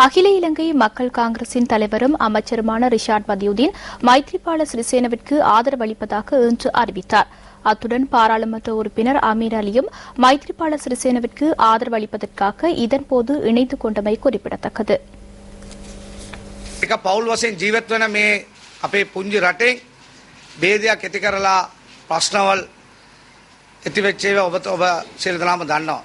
அகில இலங்கை மக்கள் காங்கிரசின் தலைவரும் அமைச்சருமான ரிஷாட் பதியுதீன் மைத்ரிபால சிறிசேனவிற்கு ஆதரவளிப்பதாக இன்று அறிவித்தார் அத்துடன் பாராளுமன்ற உறுப்பினர் அமீர் அலியும் மைத்ரிபால சிறிசேனவிற்கு ஆதரவளிப்பதற்காக இதன்போது இணைந்து கொண்டமை குறிப்பிடத்தக்கது එක පවුල් වශයෙන් ජීවත් වන මේ අපේ පුංජි රටේ බේදයක් ඇති කරලා ප්‍රශ්නවල් ඇතිවෙච්චේව ඔබ ඔබ සිරිදනාම දන්නවා.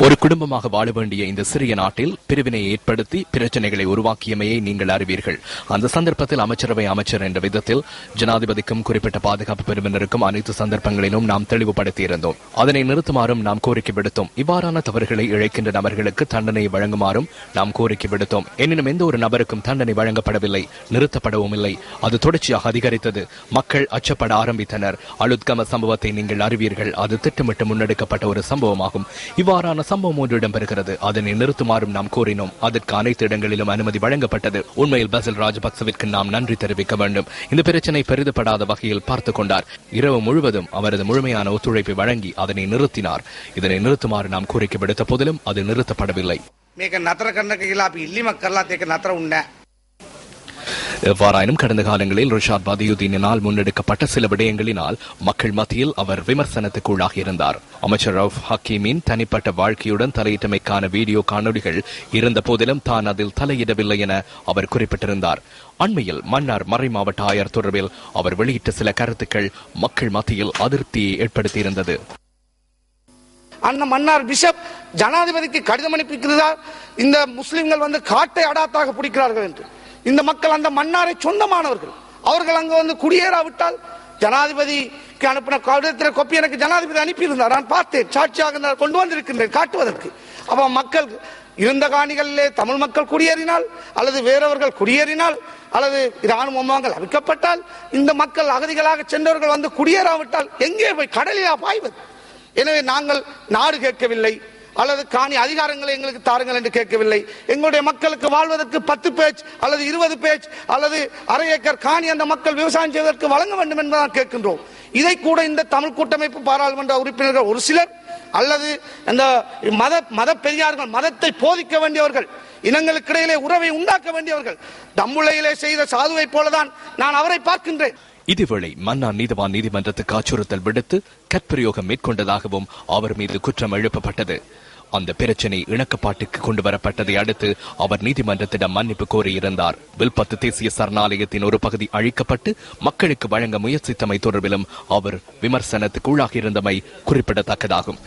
ஒரு குடும்பமாக வாழ வேண்டிய இந்த சிறிய நாட்டில் பிரிவினையை ஏற்படுத்தி பிரச்சனைகளை உருவாக்கியமையை நீங்கள் அறிவீர்கள். அந்த சந்தர்ப்பத்தில் அமைச்சரவை அமைச்சர் என்ற விதத்தில் ஜனாதிபதிக்கும் குறிப்பிட்ட பாதுகாப்பு பிரிவினருக்கும் அனைத்து சந்தர்ப்பங்களிலும் நாம் தெளிவுபடுத்தியிருந்தோம். அதனை நிறுத்துமாறும் நாம் கோரிக்கை விடுத்தோம். இவ்வாறான தவறுகளை இழைக்கின்ற நபர்களுக்கு தண்டனை வழங்குமாறும் நாம் கோரிக்கை விடுத்தோம். எனினும் எந்த ஒரு நபருக்கும் தண்டனை வழங்கப்படவில்லை நிறுத்தப்படவும் இல்லை. அது தொடர்ச்சியாக அதிகரித்தது. மக்கள் அச்சப்பட ஆரம்பித்தனர். அழுத்கம சம்பவத்தை நீங்கள் அறிவீர்கள். அது திட்டமிட்டு முன்னெடுக்கப்பட்ட ஒரு சம்பவமாகும். இவ்வாறான சம்பவம் ஒன்று இடம்பெறுகிறது அதனை நிறுத்துமாறும் நாம் கோரினோம் அதற்கு அனைத்து இடங்களிலும் அனுமதி வழங்கப்பட்டது உண்மையில் பசில் ராஜபக்சவிற்கு நாம் நன்றி தெரிவிக்க வேண்டும் இந்த பிரச்சனை பெரிதுபடாத வகையில் பார்த்துக் கொண்டார் இரவு முழுவதும் அவரது முழுமையான ஒத்துழைப்பை வழங்கி அதனை நிறுத்தினார் இதனை நிறுத்துமாறு நாம் கோரிக்கை விடுத்த போதிலும் அது நிறுத்தப்படவில்லை මේක නතර කරන කියලා අපි ඉල්ලිමක් කරලාත් ඒක නතර උන්නේ නැහැ. எவ்வாறாயினும் கடந்த காலங்களில் ரிஷாத் பதியுதீனால் முன்னெடுக்கப்பட்ட சில விடயங்களினால் மக்கள் மத்தியில் அவர் விமர்சனத்துக்குள்ளாகி இருந்தார். அமைச்சர் ரவுஃப் ஹக்கீமின் தனிப்பட்ட வாழ்க்கையுடன் தலையிட்டமைக்கான வீடியோ காணொளிகள் இருந்த போதிலும் தான் அதில் தலையிடவில்லை என அவர் குறிப்பிட்டிருந்தார். அண்மையில் மன்னார் மறை மாவட்ட ஆயர் தொடர்பில் அவர் வெளியிட்ட சில கருத்துக்கள் மக்கள் மத்தியில் அதிருப்தியை ஏற்படுத்தியிருந்தது. அண்ணன் மன்னார் பிஷப் ஜனாதிபதிக்கு கடிதம் அனுப்பிக்கிறார் இந்த முஸ்லிம்கள் வந்து காட்டை அடாத்தாக பிடிக்கிறார்கள் என்று. இந்த மக்கள் அந்த மன்னாரை சொந்தமானவர்கள். அவர்கள் அங்கு வந்து குடியேறாவிட்டால் ஜனாதிபதிக்கு அனுப்பின கடிதத்தில் கொப்பி எனக்கு ஜனாதிபதி அனுப்பியிருந்தார். நான் பார்த்தேன். சாட்சியாக கொண்டு வந்திருக்கின்றேன் காட்டுவதற்கு. அப்போ மக்கள் இருந்த காணிகளிலே தமிழ் மக்கள் குடியேறினால் அல்லது வேறவர்கள் குடியேறினால் அல்லது இராணுவங்கள் அவிக்கப்பட்டால் இந்த மக்கள் அகதிகளாக சென்றவர்கள் வந்து குடியேறாவிட்டால் எங்கே போய் கடலிலா பாய்வது? எனவே நாங்கள் நாடு கேட்கவில்லை. அல்லது காணி அதிகாரங்களை எங்களுக்கு தாருங்கள் என்று கேட்கவில்லை. எங்களுடைய மக்களுக்கு வாழ்வதற்கு பத்து பேஜ் அல்லது இருபது பேஜ் அல்லது அரை ஏக்கர் காணி அந்த மக்கள் விவசாயம் செய்வதற்கு வழங்க வேண்டும் என்பதான் கேட்கின்றோம். இதை கூட இந்த தமிழ் கூட்டமைப்பு பாராளுமன்ற உறுப்பினர்கள் ஒரு சிலர் அல்லது இந்த மத மத பெரியார்கள் மதத்தை போதிக்க வேண்டியவர்கள் இனங்களுக்கு இடையிலே உறவை உண்டாக்க வேண்டியவர்கள். தம்முளையிலே செய்த சாதுவை போலதான் நான் அவரை பார்க்கின்றேன். இதேவேளை மன்னார் நீதிவான் நீதிமன்றத்துக்கு அச்சுறுத்தல் விடுத்து கற்பிரயோகம் மேற்கொண்டதாகவும் அவர் மீது குற்றம் எழுப்பப்பட்டது. அந்த பிரச்சினை இணக்கப்பாட்டுக்கு கொண்டு வரப்பட்டதை அடுத்து அவர் நீதிமன்றத்திடம் மன்னிப்பு கோரியிருந்தார். வில்பத்து தேசிய சரணாலயத்தின் ஒரு பகுதி அழிக்கப்பட்டு மக்களுக்கு வழங்க முயற்சித்தமை தொடர்பிலும் அவர் விமர்சனத்துக்கு உள்ளாகியிருந்தமை குறிப்பிடத்தக்கதாகும்.